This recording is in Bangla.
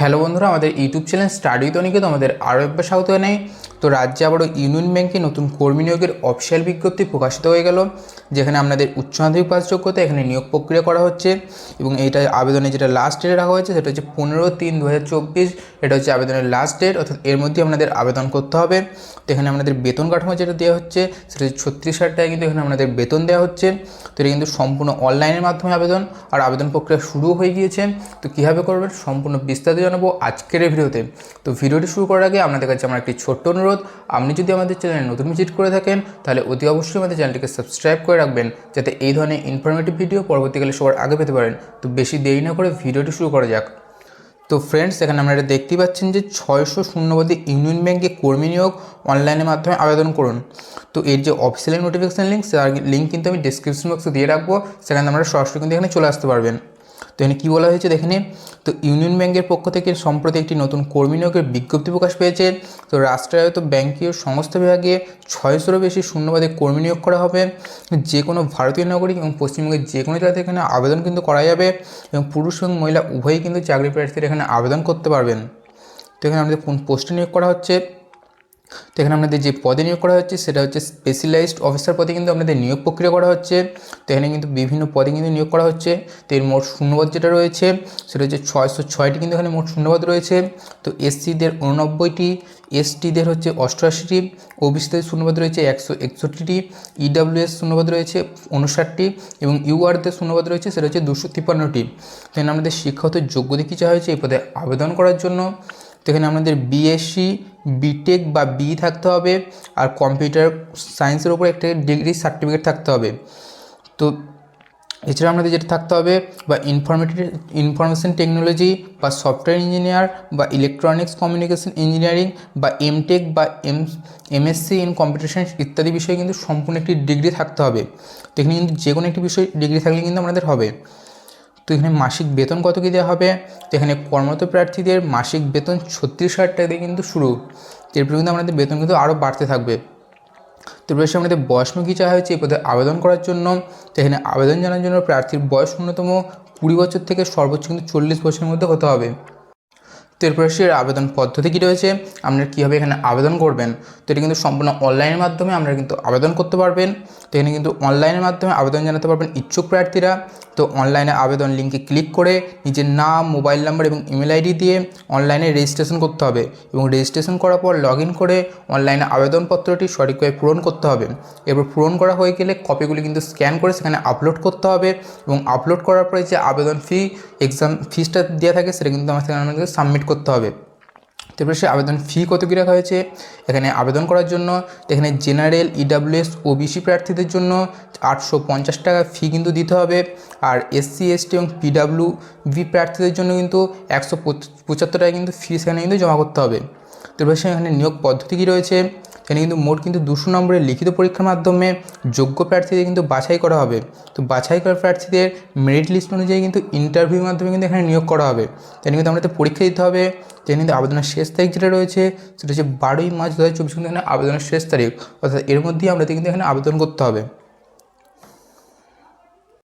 হ্যালো বন্ধুরা, আমাদের ইউটিউব চ্যানেল স্টাডি তনিকে তোমাদের আরও একবার স্বাগত জানাই। তো রাজ্যে আবারও ইউনিয়ন ব্যাংকে নতুন কর্মী নিয়োগের অফিসিয়াল বিজ্ঞপ্তি প্রকাশিত হয়ে গেল, যেখানে আপনাদের উচ্চ মাধ্যমিক পাস যোগ্যতা এখানে নিয়োগ প্রক্রিয়া করা হচ্ছে। এবং এইটা আবেদনে যেটা লাস্ট ডেট রাখা হয়েছে, সেটা হচ্ছে পনেরো তিন দু এটা হচ্ছে আবেদনের লাস্ট ডেট অর্থাৎ এর মধ্যে আপনাদের আবেদন করতে হবে। তো এখানে আপনাদের বেতন কাঠামো যেটা দেওয়া হচ্ছে, সেটা হচ্ছে ছত্রিশ হাজার টাকা কিন্তু এখানে আপনাদের বেতন দেওয়া হচ্ছে। তো এটা কিন্তু সম্পূর্ণ অনলাইনের মাধ্যমে আবেদন, আর আবেদন প্রক্রিয়া শুরু হয়ে গিয়েছে। তো কীভাবে করবেন, সম্পূর্ণ বিস্তারিত জানাব আজকের এই ভিডিওতে। তো ভিডিওটি শুরু করার আগে আপনাদের কাছে আমার একটি ছোট্ট অনুরোধ। আপনি যদি আমাদের চ্যানেলে নতুন ভিজিট করে থাকেন, তাহলে অতি অবশ্যই আমাদের চ্যানেলটিকে সাবস্ক্রাইব করে রাখবেন, যাতে এই ধরনের ইনফরমেটিভ ভিডিও পরবর্তীকালে সবার আগে পেতে পারেন। তো বেশি দেরি না করে ভিডিওটি শুরু করা যাক। তো ফ্রেন্ডস এখানে আমরা এটা দেখতেই পাচ্ছেন যে ছয়শো শূন্যবাদী ইউনিয়ন ব্যাঙ্কে কর্মী নিয়োগ অনলাইনের মাধ্যমে আবেদন করুন। তো এর যে অফিসিয়াল নোটিফিকেশান লিঙ্ক তার লিঙ্ক কিন্তু আমি ডিসক্রিপশন বক্সে দিয়ে রাখব। সেখানে আমরা সরাসরি কিন্তু এখানে চলে আসতে পারবেন। তো এখানে কী বলা হয়েছে দেখে নিন তো ইউনিয়ন ব্যাংকের পক্ষ থেকে সম্প্রতি একটি নতুন কর্মী নিয়োগের বিজ্ঞপ্তি প্রকাশ পেয়েছে। তো রাষ্ট্রায়ত্ত ব্যাংকীয় সংস্থা বিভাগে ছয়শোরও বেশি শূন্যবাদে কর্মী নিয়োগ করা হবে। যে কোনো ভারতীয় নাগরিক এবং পশ্চিমবঙ্গের যে কোনো জেলাতে এখানে আবেদন কিন্তু করা যাবে এবং পুরুষ এবং মহিলা উভয়ই কিন্তু চাকরি প্রার্থীরা এখানে আবেদন করতে পারবেন। তো এখানে আমাদের কোন পোস্টে নিয়োগ করা হচ্ছে? তো এখানে আপনাদের যে পদে নিয়োগ করা হচ্ছে, সেটা হচ্ছে স্পেশালাইজড অফিসার পদে কিন্তু আপনাদের নিয়োগ প্রক্রিয়া করা হচ্ছে। তো এখানে কিন্তু বিভিন্ন পদে কিন্তু নিয়োগ করা হচ্ছে। তো এর মোট শূন্যপদ যেটা রয়েছে, সেটা হচ্ছে ছয়শো ছয়টি কিন্তু এখানে মোট শূন্যপদ রয়েছে। তো এসসিদের উননব্বইটি, এসটিদের হচ্ছে অষ্টআশিটি, ওবিসিদের শূন্যপদ রয়েছে একশো একষট্টিটি, ইডাব্লিউএস শূন্যপদ রয়েছে উনষাটটি এবং ইউআরদের শূন্যপদ রয়েছে, সেটা হচ্ছে দুশো তিপ্পান্নটি। তো এখানে আমাদের শিক্ষাগত যোগ্যতা কী চাওয়া হয়েছে, এই পদে আবেদন করার জন্য। তো এখানে আমাদের বিএসসি বিটেক বা বি থাকতে হবে আর কম্পিউটার সায়েন্সের উপর একটা ডিগ্রি সার্টিফিকেট থাকতে হবে। তো এছাড়া আমাদের যেটা থাকতে হবে বা ইনফরমেটিভ ইনফরমেশন টেকনোলজি বা সফটওয়্যার ইঞ্জিনিয়ার বা ইলেকট্রনিক্স কমিউনিকেশন ইঞ্জিনিয়ারিং বা এমটেক বা M MSc in computer science ইত্যাদি বিষয়ে কিন্তু সম্পূর্ণ একটি ডিগ্রি থাকতে হবে। তো এখানে কিন্তু যে কোনো একটি বিষয় ডিগ্রি থাকলে কিন্তু আমাদের হবে। তো এখানে মাসিক বেতন কত কী দেওয়া হবে? তো এখানে কর্মরত প্রার্থীদের মাসিক বেতন ছত্রিশ হাজার টাকা দিয়ে কিন্তু শুরু। এরপরে কিন্তু আমাদের বেতন কিন্তু আরও বাড়তে থাকবে। তো এরপরে আমাদের বয়সমুখী চাওয়া হয়েছে? এই পদে আবেদন করার জন্য। তো এখানে আবেদন জানার জন্য প্রার্থীর বয়স ন্যূনতম কুড়ি বছর থেকে সর্বোচ্চ কিন্তু চল্লিশ বছরের মধ্যে হতে হবে। তো এরপরে আবেদন পদ্ধতি কী রয়েছে? আপনারা কীভাবে এখানে আবেদন করবেন? তো এটা কিন্তু সম্পূর্ণ অনলাইনের মাধ্যমে আপনারা কিন্তু আবেদন করতে পারবেন। তো এখানে কিন্তু অনলাইনের মাধ্যমে আবেদন জানাতে পারবেন ইচ্ছুক প্রার্থীরা। তো অনলাইনে আবেদন লিঙ্কে ক্লিক করে নিজের নাম, মোবাইল নাম্বার এবং ইমেল আইডি দিয়ে অনলাইনে রেজিস্ট্রেশন করতে হবে এবং রেজিস্ট্রেশন করার পর লগ করে অনলাইনে আবেদনপত্রটি সঠিকভাবে পূরণ করতে হবে। এরপর পূরণ করা হয়ে গেলে কপিগুলি কিন্তু স্ক্যান করে সেখানে আপলোড করতে হবে এবং আপলোড করার পরে যে আবেদন ফি, এক্সাম ফিসটা দেওয়া থাকে সেটা কিন্তু আমার সেখানে সাবমিট করতে হবে। তারপরে সে আবেদন ফি কত কী রাখা হয়েছে? এখানে আবেদন করার জন্য, এখানে জেনারেল ইডাব্লিউএস ওবিসি প্রার্থীদের জন্য আটশো পঞ্চাশ টাকা ফি কিন্তু দিতে হবে। আর এসসি এসটি এবং পিডাব্লিউ বি প্রার্থীদের জন্য কিন্তু একশো পঁচাত্তর টাকা কিন্তু ফি সেখানে কিন্তু জমা করতে হবে। তারপরে সে এখানে নিয়োগ পদ্ধতি কী রয়েছে? সেখানে কিন্তু মোট কিন্তু দুশো নম্বরের লিখিত পরীক্ষার মাধ্যমে যোগ্য প্রার্থীদের কিন্তু বাছাই করা হবে। তো বাছাই করা প্রার্থীদের মেরিট লিস্ট অনুযায়ী কিন্তু ইন্টারভিউর মাধ্যমে কিন্তু এখানে নিয়োগ করা হবে। তাই কিন্তু আমাদের পরীক্ষা দিতে হবে। তাই কিন্তু আবেদনের শেষ তারিখ যেটা রয়েছে, সেটা হচ্ছে বারোই মার্চ দু হাজার চব্বিশ কিন্তু এখানে আবেদনের শেষ তারিখ। অর্থাৎ এর মধ্যেই আমাদের কিন্তু এখানে আবেদন করতে হবে।